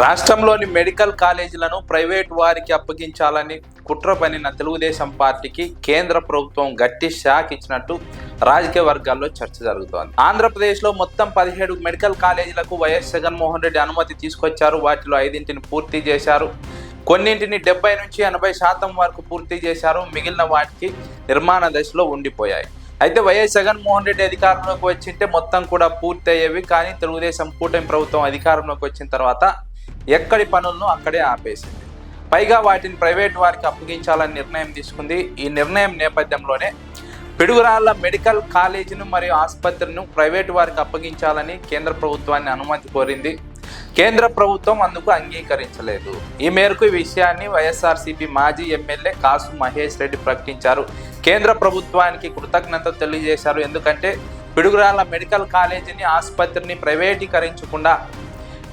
రాష్ట్రంలోని medical కాలేజీలను private వారికి అప్పగించాలని కుట్ర పనిన తెలుగుదేశం పార్టీకి కేంద్ర ప్రభుత్వం గట్టి షాక్ ఇచ్చినట్టు రాజకీయ వర్గాల్లో చర్చ జరుగుతోంది. ఆంధ్రప్రదేశ్లో మొత్తం పదిహేడు మెడికల్ కాలేజీలకు వైఎస్ జగన్మోహన్ రెడ్డి అనుమతి తీసుకొచ్చారు. వాటిలో ఐదింటిని పూర్తి చేశారు. కొన్నింటిని డెబ్బై నుంచి ఎనభై శాతం వరకు పూర్తి చేశారు. మిగిలిన వాటికి నిర్మాణ దశలో ఉండిపోయాయి. అయితే వైఎస్ జగన్మోహన్ రెడ్డి అధికారంలోకి వచ్చింటే మొత్తం కూడా పూర్తి అయ్యేవి కానీ తెలుగుదేశం కూటమి ప్రభుత్వం అధికారంలోకి వచ్చిన తర్వాత ఎక్కడి పనులను అక్కడే ఆపేసింది. పైగా వాటిని ప్రైవేట్ వారికి అప్పగించాలని నిర్ణయం తీసుకుంది. ఈ నిర్ణయం నేపథ్యంలోనే పిడుగురాళ్ళ మెడికల్ కాలేజీను మరియు ఆసుపత్రిను ప్రైవేటు వారికి అప్పగించాలని కేంద్ర ప్రభుత్వాన్ని అనుమతి కోరింది. కేంద్ర ప్రభుత్వం అందుకు అంగీకరించలేదు. ఈ మేరకు ఈ విషయాన్ని వైఎస్ఆర్సీపీ మాజీ ఎమ్మెల్యే కాసు మహేష్ రెడ్డి ప్రకటించారు. కేంద్ర ప్రభుత్వానికి కృతజ్ఞత తెలియజేశారు. ఎందుకంటే పిడుగురాళ్ళ మెడికల్ కాలేజీని ఆసుపత్రిని ప్రైవేటీకరించకుండా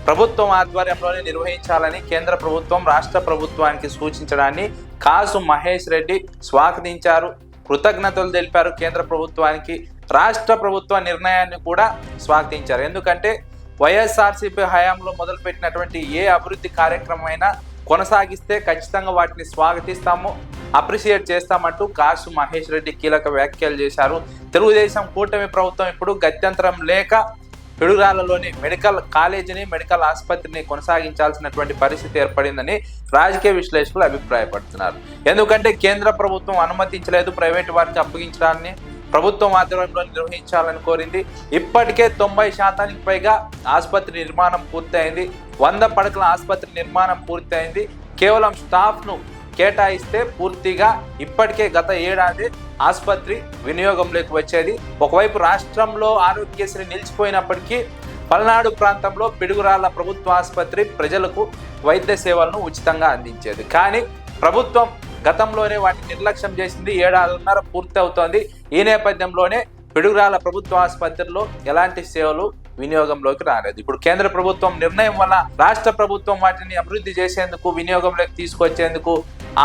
ప్రభుత్వం ఆధ్వర్యంలోనే నిర్వహించాలని కేంద్ర ప్రభుత్వం రాష్ట్ర ప్రభుత్వానికి సూచించడాన్ని కాసు మహేష్ రెడ్డి స్వాగతించారు. కృతజ్ఞతలు తెలిపారు కేంద్ర ప్రభుత్వానికి. రాష్ట్ర ప్రభుత్వ నిర్ణయాన్ని కూడా స్వాగతించారు. ఎందుకంటే వైఎస్ఆర్సీపీ హయాంలో మొదలుపెట్టినటువంటి ఏ అభివృద్ధి కార్యక్రమం అయినా కొనసాగిస్తే ఖచ్చితంగా వాటిని స్వాగతిస్తాము అప్రిషియేట్ చేస్తామంటూ కాసు మహేష్ రెడ్డి కీలక వ్యాఖ్యలు చేశారు. తెలుగుదేశం కూటమి ప్రభుత్వం ఇప్పుడు గత్యంతరం లేక పిడుగురాళ్ళలోని మెడికల్ కాలేజీని మెడికల్ ఆసుపత్రిని కొనసాగించాల్సినటువంటి పరిస్థితి ఏర్పడిందని రాజకీయ విశ్లేషకులు అభిప్రాయపడుతున్నారు. ఎందుకంటే కేంద్ర ప్రభుత్వం అనుమతించలేదు ప్రైవేటు వారికి అప్పగించడాన్ని. ప్రభుత్వం ఆధ్వర్యంలో నిర్వహించాలని కోరింది. ఇప్పటికే తొంభై శాతానికి పైగా ఆసుపత్రి నిర్మాణం పూర్తయింది. వంద పడకల ఆసుపత్రి నిర్మాణం పూర్తయింది. కేవలం స్టాఫ్ను కేటాయిస్తే పూర్తిగా ఇప్పటికే గత ఏడాది ఆసుపత్రి వినియోగంలోకి వచ్చేది. ఒకవైపు రాష్ట్రంలో ఆరోగ్యశ్రీ నిలిచిపోయినప్పటికీ పల్నాడు ప్రాంతంలో పిడుగురాళ్ళ ప్రభుత్వ ఆసుపత్రి ప్రజలకు వైద్య సేవలను ఉచితంగా అందించేది. కానీ ప్రభుత్వం గతంలోనే వాటిని నిర్లక్ష్యం చేసింది. ఏడాదిన్నర పూర్తి అవుతోంది ఈ నేపథ్యంలోనే పిడుగురాల ప్రభుత్వ ఆసుపత్రిలో ఎలాంటి సేవలు వినియోగంలోకి రాలేదు. ఇప్పుడు కేంద్ర ప్రభుత్వం నిర్ణయం వల్ల రాష్ట్ర ప్రభుత్వం వాటిని అభివృద్ధి చేసేందుకు వినియోగంలోకి తీసుకొచ్చేందుకు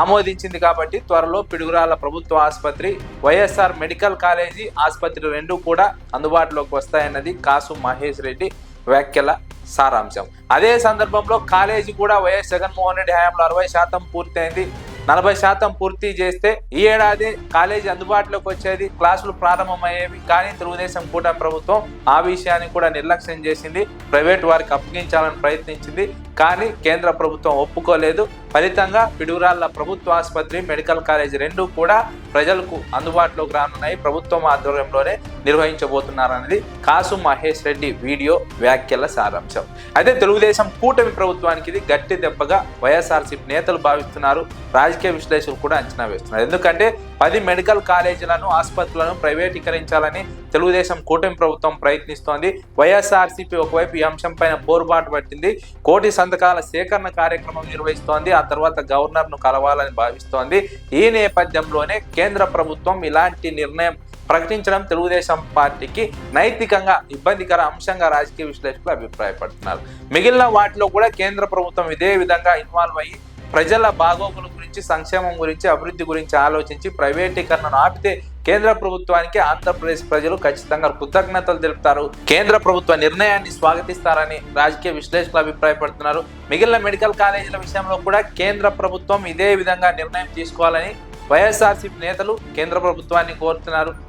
ఆమోదించింది కాబట్టి త్వరలో పిడుగురాల ప్రభుత్వ ఆసుపత్రి వైఎస్ఆర్ మెడికల్ కాలేజీ ఆసుపత్రి రెండు కూడా అందుబాటులోకి వస్తాయన్నది కాసు మహేష్ రెడ్డి వ్యాఖ్యల సారాంశం. అదే సందర్భంలో కాలేజీ కూడా వైఎస్ జగన్మోహన్ రెడ్డి హయాంలో అరవై శాతం పూర్తయింది. నలభై శాతం పూర్తి చేస్తే ఈ ఏడాది కాలేజీ అందుబాటులోకి వచ్చేది. క్లాసులు ప్రారంభమయ్యేవి కానీ తెలుగుదేశం కూటమి ప్రభుత్వం ఆ విషయాన్ని కూడా నిర్లక్ష్యం చేసింది. ప్రైవేట్ వారికి అప్పగించాలని ప్రయత్నించింది. కానీ కేంద్ర ప్రభుత్వం ఒప్పుకోలేదు. ఫలితంగా పిడుగురాళ్ళ ప్రభుత్వ ఆసుపత్రి మెడికల్ కాలేజీ రెండు కూడా ప్రజలకు అందుబాటులోకి రానున్నాయి. ప్రభుత్వం ఆధ్వర్యంలోనే నిర్వహించబోతున్నారన్నది కాసు మహేష్ రెడ్డి వీడియో వ్యాఖ్యల సారాంశం. అయితే తెలుగుదేశం కూటమి ప్రభుత్వానికి ఇది గట్టి దెబ్బగా వైఎస్ఆర్సీపీ నేతలు భావిస్తున్నారు. రాజకీయ విశ్లేషకులు కూడా అంచనా వేస్తున్నారు. ఎందుకంటే పది మెడికల్ కాలేజీలను ఆసుపత్రులను ప్రైవేటీకరించాలని తెలుగుదేశం కూటమి ప్రభుత్వం ప్రయత్నిస్తోంది. వైఎస్ఆర్సీపీ ఒకవైపు ఈ అంశంపైన పోరుబాటు పట్టింది. కోటి సంతకాల సేకరణ కార్యక్రమం నిర్వహిస్తోంది. ఆ తర్వాత గవర్నర్ను కలవాలని భావిస్తోంది. ఈ నేపథ్యంలోనే కేంద్ర ప్రభుత్వం ఇలాంటి నిర్ణయం ప్రకటించడం తెలుగుదేశం పార్టీకి నైతికంగా ఇబ్బందికర అంశంగా రాజకీయ విశ్లేషకులు అభిప్రాయపడుతున్నారు. మిగిలిన వాటిలో కూడా కేంద్ర ప్రభుత్వం ఇదే విధంగా ఇన్వాల్వ్ అయ్యి ప్రజల బాగోగులు గురించి సంక్షేమం గురించి అభివృద్ధి గురించి ఆలోచించి ప్రైవేటీకరణను ఆపితే కేంద్ర ప్రభుత్వానికి ఆంధ్రప్రదేశ్ ప్రజలు ఖచ్చితంగా కృతజ్ఞతలు తెలుపుతారు. కేంద్ర ప్రభుత్వ నిర్ణయాన్ని స్వాగతిస్తారని రాజకీయ విశ్లేషకులు అభిప్రాయపడుతున్నారు. మిగిలిన మెడికల్ కాలేజీల విషయంలో కూడా కేంద్ర ప్రభుత్వం ఇదే విధంగా నిర్ణయం తీసుకోవాలని వైఎస్ఆర్సీపీ నేతలు కేంద్ర ప్రభుత్వాన్ని కోరుతున్నారు.